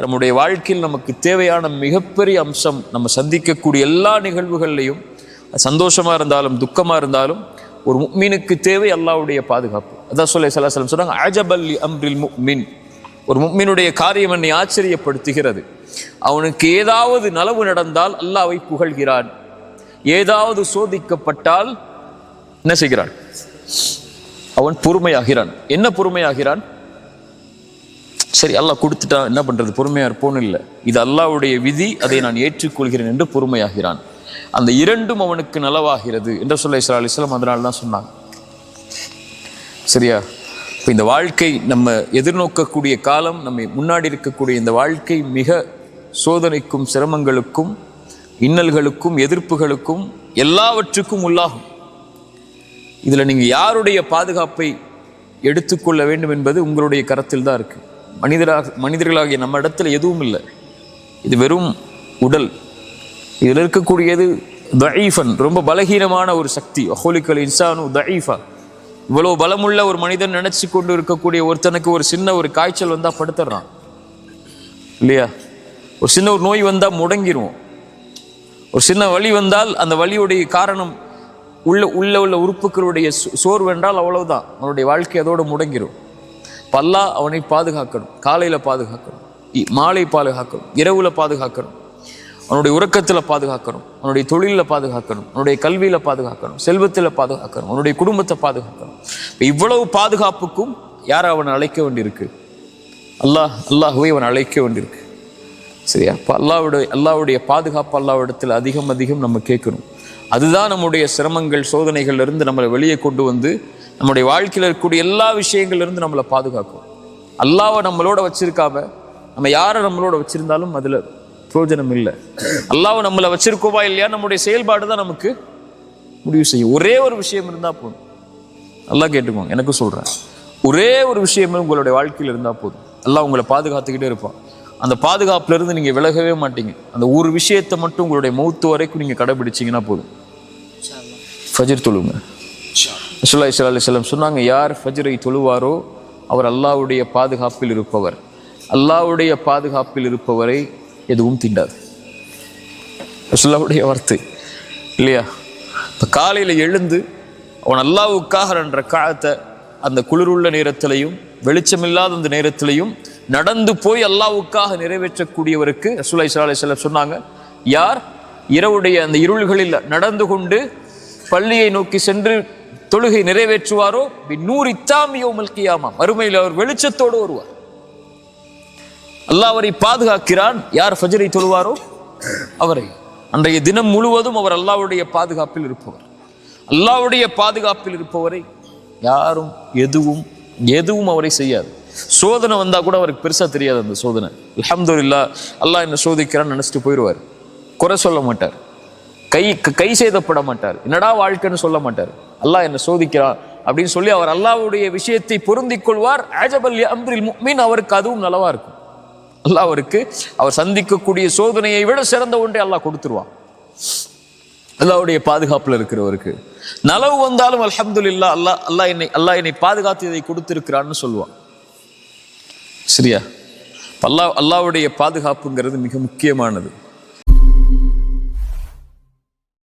நம்முடைய வாழ்க்கையில் நமக்கு தேவையான மிகப்பெரிய அம்சம் நம்ம சந்திக்கக்கூடிய எல்லா நிகழ்வுகள்லையும் சந்தோஷமாக இருந்தாலும் துக்கமாக இருந்தாலும் ஒரு முக்மீனுக்கு தேவை அல்லாஹ்வுடைய பாதுகாப்பு. அதான் சொல்ல சலாசலம் சொன்னாங்க அஜபல்லி அம்ரில் முக்மின். ஒரு முக்மீனுடைய காரியம் என்னை ஆச்சரியப்படுத்துகிறது. அவனுக்கு ஏதாவது நலவு நடந்தால் அல்லாவை புகழ்கிறான். ஏதாவது சோதிக்கப்பட்டால் என்ன செய்கிறான்? அவன் பொறுமையாகிறான். என்ன பொறுமையாகிறான்? சரி அல்லாஹ் கொடுத்துட்டா என்ன பண்ணுறது பொறுமையாக இருப்போன்னு இல்லை. இது அல்லாவுடைய விதி அதை நான் ஏற்றுக்கொள்கிறேன் என்று பொறுமையாகிறான். அந்த இரண்டும் அவனுக்கு நலவாகிறது என்று சொல்ல இஸ்ரா அலிஸ்லாம் அதனால தான் சொன்னாங்க. சரியா? இப்போ இந்த வாழ்க்கை நம்ம எதிர்நோக்கக்கூடிய காலம் நம்மை முன்னாடி இருக்கக்கூடிய இந்த வாழ்க்கை மிக சோதனைக்கும் சிரமங்களுக்கும் இன்னல்களுக்கும் எதிர்ப்புகளுக்கும் எல்லாவற்றுக்கும் உள்ளாகும். இதில் நீங்கள் யாருடைய பாதுகாப்பை எடுத்துக்கொள்ள வேண்டும் என்பது உங்களுடைய கரத்தில் தான் இருக்குது மனிதராக மனிதர்களாகிய நம்ம இடத்துல எதுவும் இல்லை. இது வெறும் உடல். இதில் இருக்கக்கூடியது தயீஃபன் ரொம்ப பலகீனமான ஒரு சக்தி. அஹோலிக்கல் இன்சானு தயீஃபா. இவ்வளோ பலமுள்ள ஒரு மனிதன் நினச்சி கொண்டு இருக்கக்கூடிய ஒருத்தனுக்கு ஒரு சின்ன ஒரு காய்ச்சல் வந்தால் படுத்துடுறான் இல்லையா? ஒரு சின்ன ஒரு நோய் வந்தால் முடங்கிரும் ஒரு சின்ன வலி வந்தால் அந்த வலியுடைய காரணம் உள்ள உள்ள உள்ள உறுப்புகளுடைய சோர்வென்றால் அவ்வளவுதான். அவனுடைய வாழ்க்கை அதோடு முடங்கிரும். பல்லா அவனை பாதுகாக்கணும் காலையில் பாதுகாக்கணும் இ- மாலை பாதுகாக்கணும் இரவில் பாதுகாக்கணும் அவனுடைய உறக்கத்தில் பாதுகாக்கணும் அவனுடைய தொழிலில் பாதுகாக்கணும் அவனுடைய கல்வியில் பாதுகாக்கணும் செல்வத்தில் பாதுகாக்கணும் அவனுடைய குடும்பத்தை பாதுகாக்கணும். இப்போ இவ்வளவு பாதுகாப்புக்கும் யாரை அவனை அழைக்க வேண்டியிருக்கு? அல்லாஹ் அல்லாஹுவை அவன் அழைக்க வேண்டியிருக்கு. சரியா? இப்போ அல்லாவுடைய அல்லாவுடைய பாதுகாப்பு அல்லாவிடத்தில் அதிகம் அதிகம் நம்ம கேட்கணும். அதுதான் நம்முடைய சிரமங்கள் சோதனைகள்லேருந்து நம்மளை வெளியே கொண்டு வந்து நம்முடைய வாழ்க்கையில் இருக்கக்கூடிய எல்லா விஷயங்கள்ல இருந்து நம்மளை பாதுகாக்கும். அல்லாவை நம்மளோட வச்சிருக்காம நம்ம யாரை நம்மளோட வச்சிருந்தாலும் அதுல பிரயோஜனம் இல்லை. அல்லாவை நம்மளை வச்சிருக்கோவா இல்லையா? நம்முடைய செயல்பாடு தான் நமக்கு முடிவு செய்யும். ஒரே ஒரு விஷயம் இருந்தா போதும். நல்லா கேட்டுக்கோங்க எனக்கு சொல்றேன். ஒரே ஒரு விஷயமே உங்களுடைய வாழ்க்கையில் இருந்தா போதும். அல்லாஹ் உங்களை பாதுகாத்துக்கிட்டே இருப்பான். அந்த பாதுகாப்புல இருந்து நீங்க விலகவே மாட்டீங்க. அந்த ஒரு விஷயத்தை மட்டும் உங்களுடைய மௌத்து வரைக்கும் நீங்க கடைபிடிச்சீங்கன்னா போதும். ஃபஜர் தொழுங்க. ரசூலுல்லாஹி இஸ்லா அலைஹி சொன்னாங்க யார் ஃபஜ்ரை தொழுவாரோ அவர் அல்லாஹ்வுடைய பாதுகாப்பில் இருப்பவர். அல்லாஹ்வுடைய பாதுகாப்பில் இருப்பவரை எதுவும் தீண்டாது. ரசூலுல்லாஹ்வுடைய வார்த்தை இல்லையா? இப்போ காலையில் எழுந்து அவன் அல்லாவுக்காக என்ற காலத்தை அந்த குளிருள்ள நேரத்திலையும் வெளிச்சமில்லாத அந்த நேரத்திலையும் நடந்து போய் அல்லாவுக்காக நிறைவேற்றக்கூடியவருக்கு ரசூலை சலாஹ் செல்லம் சொன்னாங்க யார் இரவுடைய அந்த இருள்களில் நடந்து கொண்டு பள்ளியை நோக்கி சென்று தொழுகை நிறைவேற்றுவாரோ? நூறு இத்தாமியோமல் கியாமா மறுமையில் அவர் வெளிச்சத்தோடு வருவார். அல்லாஹ் அவரை பாதுகாக்கிறான். யார் ஃபஜரை தொழுவாரோ? அவரை. அன்றைய தினம் முழுவதும் அவர் அல்லாவுடைய பாதுகாப்பில் இருப்பவர். அல்லாவுடைய பாதுகாப்பில் இருப்பவரை யாரும் எதுவும் எதுவும் அவரை செய்யாது. சோதனை வந்தா கூட அவருக்கு பெருசா தெரியாது அந்த சோதனை. அல்ஹம்துலில்லாஹ் அல்லாஹ் என்ன சோதிக்கிறான்னு நினைச்சிட்டு போயிடுவார் குறை சொல்ல மாட்டார். கை கை செய்தப்பட மாட்டார் என்னடா வாழ்க்கைன்னு சொல்ல மாட்டார். அல்லாஹ் என்னை சோதிக்கிறான் அப்படின்னு சொல்லி அவர் அல்லாஹ்வுடைய விஷயத்தை பொருந்திக் கொள்வார். ஆஜபல் அம்ரில் மீன் அவருக்கு அதுவும் நலவா இருக்கும். அல்லாஹ் அவருக்கு அவர் சந்திக்கக்கூடிய சோதனையை விட சிறந்த ஒன்றை அல்லாஹ் கொடுத்துருவான். அல்லாஹ்வுடைய பாதுகாப்பில் இருக்கிறவருக்கு. நலவு வந்தாலும் அல்ஹம்துலில்லாஹ் அல்லா அல்லாஹ் என்னை அல்லாஹ் என்னை பாதுகாத்து இதை கொடுத்திருக்கிறான்னு சொல்லுவான். சரியா? அல்லாஹ் அல்லாஹ்வுடைய பாதுகாப்புங்கிறது மிக முக்கியமானது.